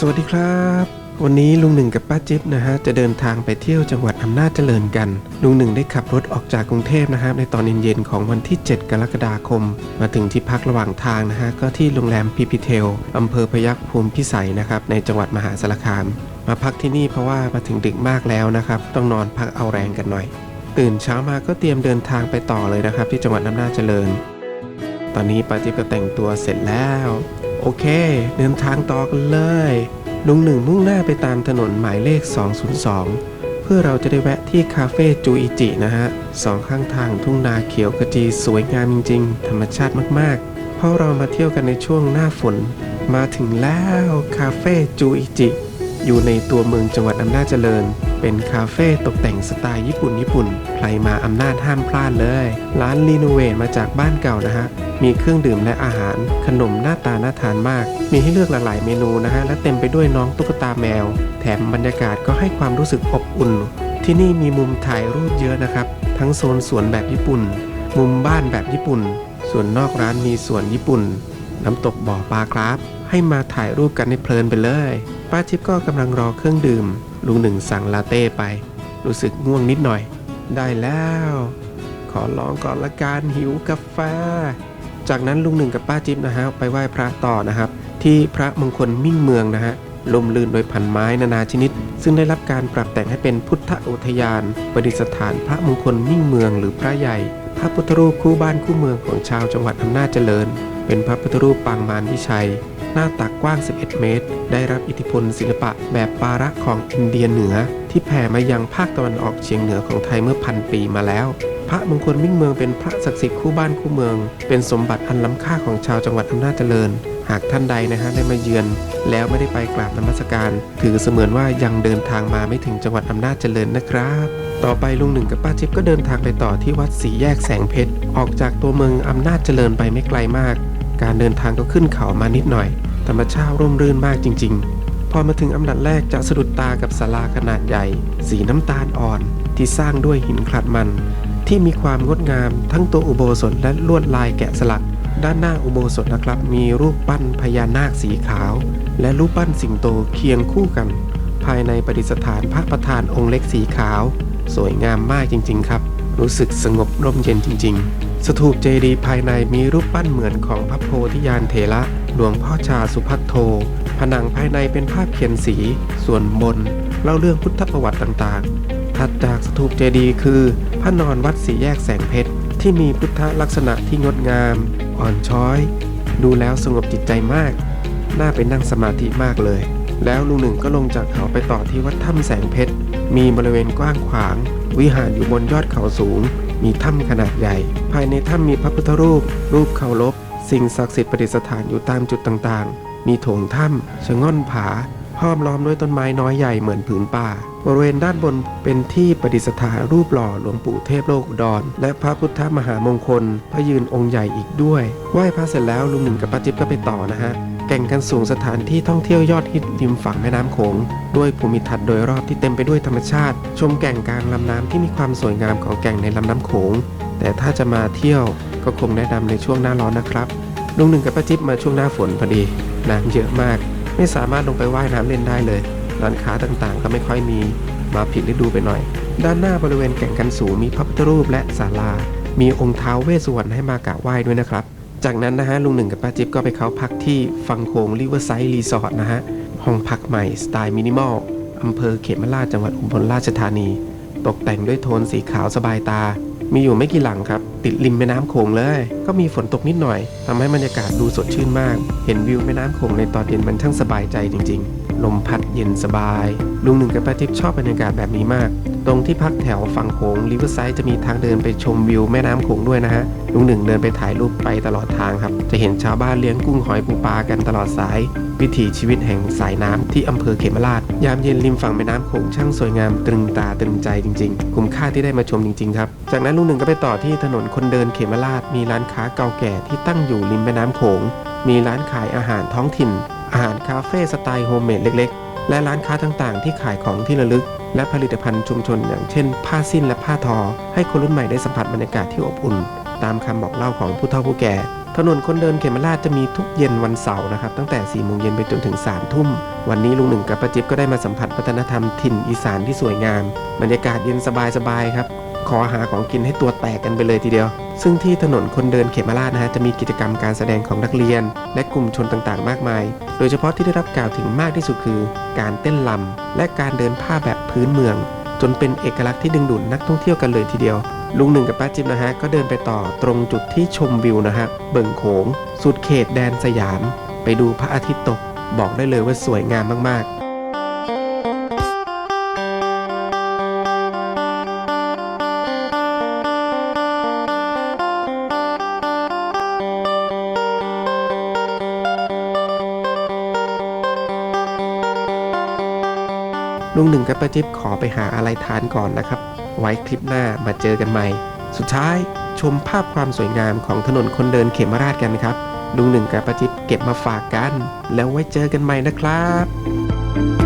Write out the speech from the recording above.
สวัสดีครับ วันนี้ลุงหนึ่งกับป้าจิ๊บนะฮะจะเดินทางไปเที่ยวจังหวัดอำนาจเจริญกัน ลุงหนึ่งได้ขับรถออกจากกรุงเทพนะครับในตอนเย็นๆของวันที่ 7 กรกฎาคม มาถึงที่พักระหว่างทางนะฮะก็ที่โรงแรมพีพีเทลอำเภอพยัคฆ์ภูมิพิสัยนะครับในจังหวัดมหาสารคาม มาพักที่นี่เพราะว่ามาถึงดึกมากแล้วนะครับต้องนอนพักเอาแรงกันหน่อย ตื่นเช้ามาก็เตรียมเดินทางไปต่อเลยนะครับที่จังหวัดอำนาจเจริญ ตอนนี้ป้าจิ๊บก็แต่งตัวเสร็จแล้ว โอเค เดินทางต่อกันเลย ลุงหนึ่งมุ่งหน้าไปตามถนนหมายเลข 202 เพื่อเราจะได้แวะที่คาเฟ่จูอิจินะฮะสองข้างทางทุ่งนาเขียวขจีสวยงามจริง ๆ ธรรมชาติมากๆ เพราะเรามาเที่ยวกันในช่วงหน้าฝน มาถึงแล้วคาเฟ่จูอิจิ อยู่ในตัวเมืองจังหวัดอำนาจเจริญ เป็นคาเฟ่ตกแต่งสไตล์ญี่ปุ่นญี่ปุ่น ใครมาอำนาจห้ามพลาดเลย ร้านรีโนเวทมาจากบ้านเก่านะฮะ มีเครื่องดื่มและอาหาร ขนมหน้าตาน่าทานมาก มีให้เลือกหลากหลายเมนูนะฮะ และเต็มไปด้วยน้องตุ๊กตาแมว แถมบรรยากาศก็ให้ความรู้สึกอบอุ่น ที่นี่มีมุมถ่ายรูปเยอะนะครับ ทั้งโซนสวนแบบญี่ปุ่น มุมบ้านแบบญี่ปุ่น ส่วนนอกร้านมีสวนญี่ปุ่น น้ำตกบ่อปลาครับ ให้มาถ่ายรูปกันให้เพลินไปเลย ป้าชิปก็กำลังรอเครื่องดื่ม ลุงหนึ่งสั่งลาเต้ไป รู้สึกง่วงนิดหน่อย ได้แล้ว ขอลองก่อนละกันหิวกาแฟ จากนั้นลุงหนึ่งกับป้าจิ๊บนะฮะไปไหว้พระต่อนะครับ ที่พระมงคลมิ่งเมืองนะฮะลมลื่นโดยพันไม้นานาชนิด ซึ่งได้รับการปรับแต่งให้เป็นพุทธอุทยาน ประดิษฐานพระมงคลมิ่งเมืองหรือพระใหญ่ พระพุทธรูปคู่บ้านคู่เมืองของชาวจังหวัดอำนาจเจริญ เป็นพระพุทธรูปปางมารวิชัย หน้าตักกว้าง 11 เมตร ได้รับอิทธิพลศิลปะแบบปาระของอินเดียเหนือ ที่แผ่มายังภาคตะวันออกเฉียงเหนือของไทยเมื่อพันปีมาแล้ว พระมงคลมิ่งเมืองเป็นพระศักดิ์สิทธิ์คู่บ้านคู่เมือง เป็นสมบัติอันล้ำค่าของชาวจังหวัดอำนาจเจริญ หากท่านใดนะฮะได้มาเยือน แล้วไม่ได้ไปกราบนมัสการ ถือเสมือนว่ายังเดินทางมาไม่ถึงจังหวัดอำนาจเจริญนะครับต่อไปลุงหนึ่งกับป้าจิ๊บก็เดินทางไปต่อที่วัดสีแยกแสงเพชร ออกจากตัวเมืองอำนาจเจริญไปไม่ไกลมาก การเดินทางก็ขึ้นเขามานิดหน่อย ธรรมชาติร่มรื่นมากจริง ๆ พอมาถึงอันดับแรกจะสะดุดตากับศาลาขนาดใหญ่ สีน้ำตาลอ่อนที่สร้างด้วยหินคลัดมัน ที่มีความงดงามทั้งตัวอุโบสถและลวดลายแกะสลัก ด้านหน้าอุโบสถนะครับ มีรูปปั้นพญานาคสีขาว และรูปปั้นสิงโตเคียงคู่กัน ภายในประดิษฐานพระประธานองค์เล็กสีขาว สวยงามมากจริง ๆ ครับ รู้สึกสงบร่มเย็นจริง ๆ สถูปเจดีย์ภายในมีรูปปั้นเหมือนของพระโพธิญาณเถระหลวงพ่อชาสุพัทโท ผนังภายในเป็นภาพเขียนสี ส่วนบนเล่าเรื่องพุทธประวัติต่างๆ ถัดจากสถูปเจดีย์คือพระนอนวัดสีแยกแสงเพชร ที่มีพุทธลักษณะที่งดงาม อ่อนช้อย ดูแล้วสงบจิตใจมาก น่าไปนั่งสมาธิมากเลย แล้วลุงหนึ่งก็ลงจากเขาไปต่อที่วัดถ้ำแสงเพชร มีบริเวณกว้างขวาง วิหารอยู่บนยอดเขาสูง มีถ้ำขนาดใหญ่ ภายในถ้ำมีพระพุทธรูป รูปเคารพ สิ่งศักดิ์สิทธิ์ประดิษฐานอยู่ตามจุดต่างๆ มีโถงถ้ำชะง่อนผาห้อมล้อมด้วยต้นไม้น้อยใหญ่เหมือนผืนป่า บริเวณด้านบนเป็นที่ประดิษฐานรูปหล่อหลวงปู่เทพโลกดอุดรและพระพุทธมหามงคล พระยืนองค์ใหญ่อีกด้วย ไหว้พระเสร็จแล้วลุงหนึ่งกับป้าจิ๊บก็ไปต่อนะฮะ แก่งกันสูงสถานที่ท่องเที่ยวยอดฮิตริมฝั่งแม่น้ำโขงด้วยภูมิทัศน์โดยรอบที่เต็มไปด้วยธรรมชาติ ชมแก่งกลางลำน้ำที่มีความสวยงามของแก่งในลำน้ำโขง แต่ถ้าจะมาเที่ยวก็คงแนะนำในช่วงหน้าร้อนนะครับลุงหนึ่งกับป้าจิ๊บมาช่วงหน้าฝนพอดีน้ำเยอะมาก ไม่สามารถลงไปว่ายน้ำเล่นได้เลยร้านค้าต่างๆ ก็ไม่ค่อยมีมาผิดฤดูไปหน่อย ด้านหน้าบริเวณแก่งกันสูงมีพระพุทธรูปและศาลา มีองค์เท้าเวสสุวรรณให้มากราบไหว้ด้วยนะครับ จากนั้นนะฮะลุงหนึ่งกับป้าจิ๊บก็ไปเข้าพักที่ฟังโคงริเวอร์ไซด์รีสอร์ทนะฮะห้องพักใหม่สไตล์มินิมอลอำเภอเขมราชจังหวัดอุบลราชธานี ตกแต่งด้วยโทนสีขาวสบายตา มีอยู่ไม่กี่หลังครับ ติดริมแม่น้ำโขงเลย ก็มีฝนตกนิดหน่อยทำให้บรรยากาศดูสดชื่นมาก เห็นวิวแม่น้ำโขงในตอนเย็นมันช่างสบายใจจริง ๆ ลมพัดเย็นสบาย ลุงหนึ่งกับป้าทิพย์ชอบบรรยากาศแบบนี้มาก ตรงที่พักแถวฝั่งโขงริเวอร์ไซด์จะมีทางเดินไปชมวิวแม่น้ำโขงด้วยนะฮะลุงหนึ่งเดินไปถ่ายรูปไปตลอดทางครับ จะเห็นชาวบ้านเลี้ยงกุ้งหอยปูปลากันตลอดสาย วิถีชีวิตแห่งสายน้ำที่อำเภอเขมราช ยามเย็นริมฝั่งแม่น้ำโขงช่างสวยงามตรึงตาตรึงใจจริงๆ คุ้มค่าที่ได้มาชมจริงๆครับ จากนั้นลุงหนึ่งก็ไปต่อที่ถนนคนเดินเขมราช มีร้านค้าเก่าแก่ที่ตั้งอยู่ริมแม่น้ำโขง มีร้านขายอาหารท้องถิ่น อาหารคาเฟ่สไตล์โฮมเมดเล็ก ๆ และร้านค้าต่างๆ ที่ขายของที่ระลึก และผลิตภัณฑ์ชุมชน อย่างเช่น ผ้าสิ้นและผ้าทอ ให้คนรุ่นใหม่ได้สัมผัสบรรยากาศที่อบอุ่น ตามคำบอกเล่าของผู้เฒ่าผู้แก่ ถนนคนเดินเขมราชจะมีทุกเย็นวันเสาร์นะครับตั้งแต่4ี่โมงเย็นไปจนถึง3ามทุ่ม วันนี้ลุงหนึ่งกับป้าจิ๊บก็ได้มาสัมผัสวัฒนธรรมถิ่นอีสานที่สวยงาม บรรยากาศเย็นสบายๆครับ ขอหาของกินให้ตัวแตกกันไปเลยทีเดียว ซึ่งที่ถนนคนเดินเขมราชนะฮะจะมีกิจกรรมการแสดงของนักเรียน และกลุ่มชนต่างๆ มากมาย โดยเฉพาะที่ได้รับกล่าวถึงมากที่สุดคือ การเต้นลำและการเดินผ้าแบบพื้นเมือง จนเป็นเอกลักษณ์ที่ดึงดูดนักท่องเที่ยวกันเลยทีเดียว ลุงหนึ่งกับป้าจิ๊บนะฮะก็เดินไปต่อตรงจุดที่ชมวิวนะฮะเบิ่งโขงสุดเขตแดนสยาม ไปดูพระอาทิตย์ตก บอกได้เลยว่าสวยงามมากๆ ลุงหนึ่งกับป้าจิ๊บขอไปหาอะไรทานก่อนนะครับ ไว้คลิปหน้ามาเจอกันใหม่ สุดท้ายชมภาพความสวยงามของถนนคนเดินเขมราชกันครับลุงหนึ่งกับป้าจิ๊บเก็บมาฝากกัน แล้วไว้เจอกันใหม่นะครับ